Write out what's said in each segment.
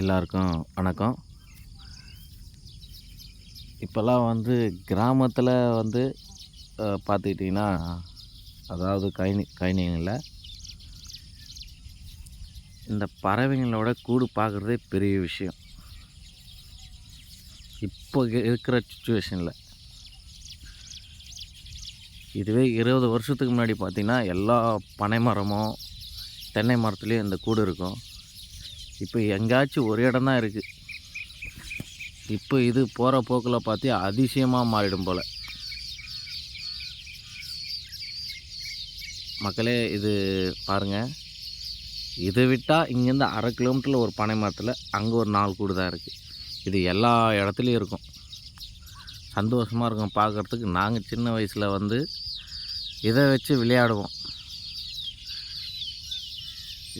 எல்லாருக்கும் வணக்கம். இப்போல்லாம் வந்து கிராமத்தில் வந்து பார்த்துக்கிட்டிங்கன்னா அதாவது கைனி கைனிங்களில் இந்த பறவைங்களோட கூடு பார்க்குறதே பெரிய விஷயம். இப்போ இருக்கிற சுச்சுவேஷனில். இதுவே இருபது வருஷத்துக்கு முன்னாடி பார்த்திங்கன்னா எல்லா பனை மரமும் தென்னை மரத்துலேயும் இந்த கூடு இருக்கும். இப்போ எங்கேயாச்சும் ஒரு இடம் தான் இருக்குது இப்போ இது போகிற போக்கில் பார்த்து அதிசயமாக மாறிடும் போல். மக்களே இது பாருங்கள் இதை விட்டால் இங்கேருந்து அரை கிலோமீட்டரில் ஒரு பனை மரத்தில் அங்கே ஒரு நாலு கூடு தான் இருக்குது இது எல்லா இடத்துலையும் இருக்கும். சந்தோஷமாக இருக்கும் பார்க்குறதுக்கு நாங்கள் சின்ன வயசில் வந்து இதை வச்சு விளையாடுவோம்.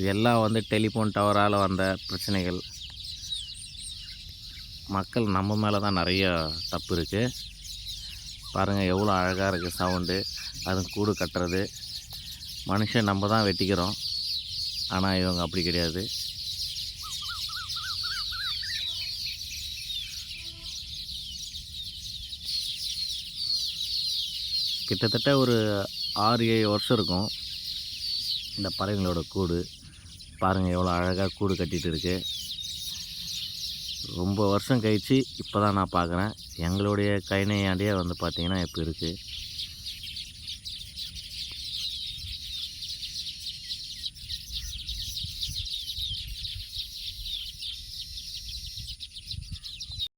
இதெல்லாம் வந்து டெலிஃபோன் டவரால் வந்த பிரச்சனைகள். மக்கள் நம்ம மேலே தான் நிறைய தப்பு இருக்குது பாருங்கள் எவ்வளோ அழகாக இருக்குது சவுண்டு. அது கூடு கட்டுறது. மனுஷன் நம்ம தான் வெட்டிக்கிறோம். ஆனால் இவங்க அப்படி கிடையாது. கிட்டத்தட்ட ஒரு ஆறு ஏழு வருஷம் இருக்கும். இந்த பறவைங்களோட கூடு. பாருங்கள் எவ்வளோ அழகாக கூடு கட்டிகிட்டு இருக்கு. ரொம்ப வருஷம் கழித்து இப்போ தான் நான் பார்க்குறேன் எங்களுடைய கைனையாண்டியே வந்து பார்த்திங்கன்னா இப்போ இருக்குது